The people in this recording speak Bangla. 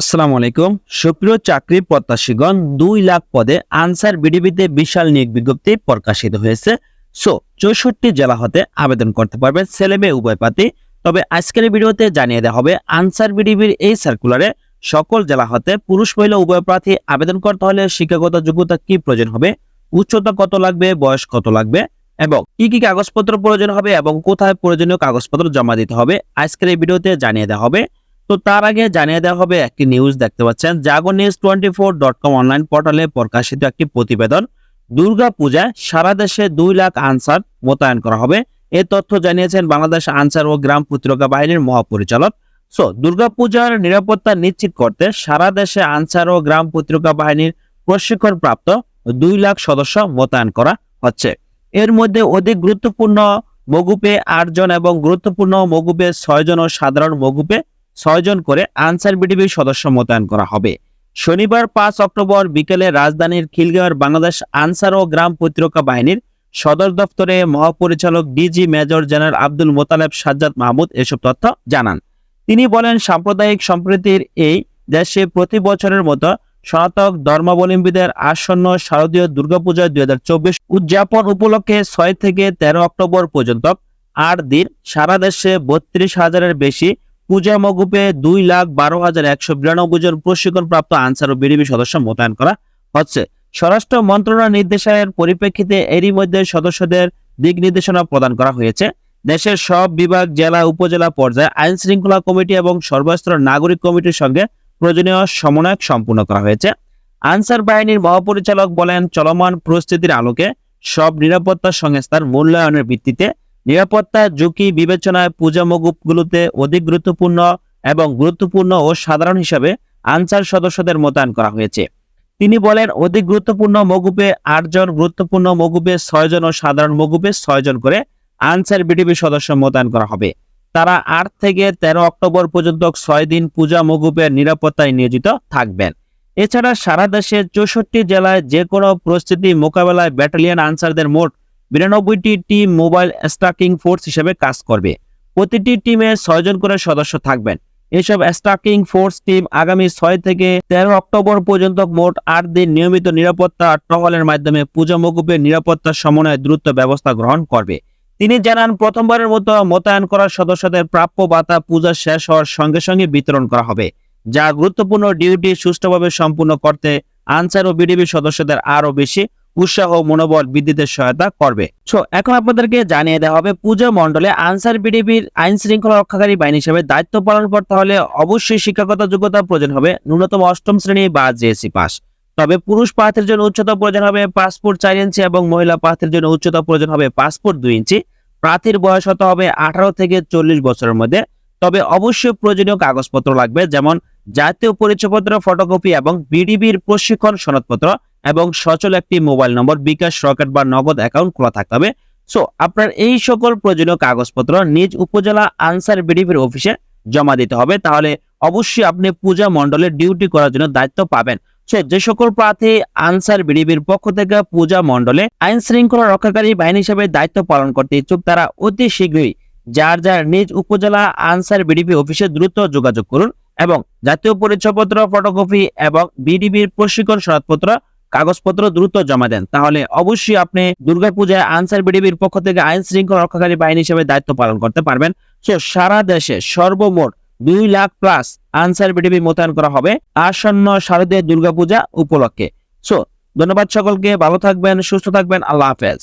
আসসালামু আলাইকুম। সুপ্রিয় চাকরি প্রত্যাশীগণ, দুই লাখ পদে আনসার বিডিবিতে বিশাল নিয়োগ বিজ্ঞপ্তি প্রকাশিত হয়েছে। সো, চৌষট্টি জেলা হতে আবেদন করতে পারবে ছেলে মেয়ে উভয় প্রার্থী তবে আজকের ভিডিওতে জানিয়ে দেওয়া হবে, আনসার বিডিবির এই সার্কুলারে সকল জেলা হতে পুরুষ, মহিলা, উভয় প্রার্থী আবেদন করতে হলে শিক্ষাগত যোগ্যতা কি প্রয়োজন হবে, উচ্চতা কত লাগবে, বয়স কত লাগবে, এবং কি কি কাগজপত্র প্রয়োজন হবে এবং কোথায় প্রয়োজনীয় কাগজপত্র জমা দিতে হবে, আজকের এই ভিডিওতে জানিয়ে দেওয়া হবে। তো তার আগে জানিয়ে দেওয়া হবে একটি নিউজ দেখতে পাচ্ছেন। Jago news twenty four dot com online পোর্টালে প্রকাশিত একটি প্রতিবেদন। দুর্গা পূজায় সারা দেশে দুই লাখ আনসার মোতায়েন করা হবে। এ তথ্য জানিয়েছেন বাংলাদেশ আনসার ও গ্রাম প্রতিরক্ষা বাহিনীর মহাপরিচালক। সো দুর্গা পূজার নিরাপত্তা নিশ্চিত করতে সারা দেশে আনসার ও গ্রাম প্রতিরক্ষা বাহিনীর প্রশিক্ষণ প্রাপ্ত দুই লাখ সদস্য মোতায়েন করা হচ্ছে। এর মধ্যে অধিক গুরুত্বপূর্ণ মগুপে আটজন এবং গুরুত্বপূর্ণ মগুপে ছয়জন ও সাধারণ মগুপে ছয়জন করে আনসার বিডিবির সদস্য মোতায়েন করা হবে। শনিবার পাঁচ অক্টোবর বিকেলে রাজধানীর খিলগাঁওয়ের বাংলাদেশ আনসার ও গ্রাম প্রতিরক্ষা বাহিনীর সদর দপ্তরে মহাপরিচালক DG major general Abdul Motaleb Sajjad Mahmud এসব তথ্য জানান। তিনি বলেন, সাম্প্রদায়িক সম্প্রীতির এই দেশে প্রতি বছরের মতো সনাতক ধর্মাবলম্বীদের আসন্ন শারদীয় দুর্গাপূজা দুই হাজার চব্বিশ উদযাপন উপলক্ষে ছয় থেকে তেরো অক্টোবর পর্যন্ত আট দিন সারা দেশে বত্রিশ হাজারের বেশি পূজা মগুপে দুই লাখ বারো হাজার একশো বিরানব্বই জন প্রশিক্ষণপ্রাপ্ত আনসার ও বিডিবি সদস্য মোতায়েন করা হচ্ছে। স্বরাষ্ট্র মন্ত্রণালয় নির্দেশনের পরিপ্রেক্ষিতে এরই মধ্যে সদস্যদের দিক নির্দেশনা প্রদান করা হয়েছে। দেশের সব বিভাগ, জেলা, উপজেলা পর্যায়ে আইন শৃঙ্খলা কমিটি এবং সর্বস্তরের নাগরিক কমিটির সঙ্গে প্রয়োজনীয় সমন্বয় সম্পূর্ণ করা হয়েছে। আনসার বাহিনীর মহাপরিচালক বলেন, চলমান পরিস্থিতির আলোকে সব নিরাপত্তা সংস্থার মূল্যায়নের ভিত্তিতে নিরাপত্তা, ঝুঁকি, বিবেচনায় পূজা মগুপগুলোতে অধিক গুরুত্বপূর্ণ এবং গুরুত্বপূর্ণ ও সাধারণ হিসাবে আনসার সদস্যদের মোতায়েন করা হয়েছে। তিনি বলেন, অধিক গুরুত্বপূর্ণ মগুপে আটজন, গুরুত্বপূর্ণ মগুপে ছয়জন ও সাধারণ মগুপে ছয়জন করে আনসার বিডিবি সদস্য মোতায়েন করা হবে। তারা আট থেকে তেরো অক্টোবর পর্যন্ত ছয় দিন পূজা মগুপের নিরাপত্তায় নিয়োজিত থাকবেন। এছাড়া সারা দেশে চৌষট্টি জেলায় যে কোনো পরিস্থিতি মোকাবেলায় ব্যাটালিয়ন আনসারদের মোট বিরানব্বইটি টিম মোবাইল স্ট্রাকিং ফোর্স হিসেবে কাজ করবে। প্রতিটি টিমে ছয়জন করে সদস্য থাকবেন। এসব স্ট্রাকিং ফোর্স টিম আগামী ছয় থেকে তেরো অক্টোবর পর্যন্ত মোট আট দিন নিয়মিত নিরাপত্তা টহলের মাধ্যমে পূজা মকুপের নিরাপত্তা সমন্বয়ে দ্রুত ব্যবস্থা গ্রহণ করবে। তিনি জানান, প্রথমবারের মতো মোতায়েন করা সদস্যদের প্রাপ্য ভাতা পূজা শেষ হওয়ার সঙ্গে সঙ্গে বিতরণ করা হবে, যা গুরুত্বপূর্ণ ডিউটি সুষ্ঠুভাবে সম্পূর্ণ করতে আনসার ও বিডিবি সদস্যদের আরও বেশি উৎসাহ মনোবল বৃদ্ধিতে সহায়তা করবে। সো এখন আপনাদেরকে জানিয়ে দেওয়া হবে, পুজো মণ্ডলে আনসার বিডিবির আইন শৃঙ্খলা রক্ষাকারী বাহিনী হিসেবে দায়িত্ব পালন করতে হলে অবশ্যই শিক্ষাগত যোগ্যতা প্রয়োজন হবে। ন্যূনতম অষ্টম শ্রেণি বা জেএসসি পাস তবে পুরুষ প্রার্থীর জন্য উচ্চতা প্রয়োজন হবে পাসপোর্ট চার ইঞ্চি এবং মহিলা প্রার্থীর জন্য উচ্চতা প্রয়োজন হবে পাসপোর্ট দুই ইঞ্চি। প্রার্থীর বয়স হতে হবে আঠারো থেকে চল্লিশ বছরের মধ্যে। তবে অবশ্যই প্রয়োজনীয় কাগজপত্র লাগবে, যেমন জাতীয় পরিচয়পত্র, ফটোকপি এবং বিডিবির প্রশিক্ষণ সনদপত্র। এবং সচল একটি মোবাইল নম্বর, বিকাশ, রকেট বা নগদ অ্যাকাউন্ট খোলা থাকতে হবে। সো আপনার এই সকল প্রয়োজনীয় কাগজপত্র নিজ উপজেলা আনসার বিডিবির অফিসে জমা দিতে হবে। তাহলে অবশ্যই আপনি পূজা মণ্ডলের ডিউটি করার জন্য দায়িত্ব পাবেন। সে যে সকল প্রার্থী আনসার বিডিবির পক্ষ থেকে পূজা মণ্ডলে আইন শৃঙ্খলা রক্ষাকারী বাহিনী হিসেবে দায়িত্ব পালন করতে ইচ্ছুক, তারা অতি শীঘ্রই যার যার নিজ উপজেলা আনসার বিডিপি অফিসে দ্রুত যোগাযোগ করুন এবং জাতীয় পরিচয়পত্র ফটোকপি এবং বিডিবির প্রশিক্ষণ সনদপত্র কাগজপত্র দ্রুত জমা দেন। তাহলে অবশ্যই আপনি দুর্গাপূজায় আনসার বিডিবির পক্ষ থেকে আইন শৃঙ্খলা রক্ষাকারী বাহিনী হিসেবে দায়িত্ব পালন করতে পারবেন। সো সারা দেশে সর্বমোট দুই লাখ প্লাস আনসার বিডিবি মোতায়েন করা হবে আসন্ন শারদীয় দুর্গাপূজা উপলক্ষে। সো ধন্যবাদ সকলকে, ভালো থাকবেন, সুস্থ থাকবেন, আল্লাহ হাফেজ।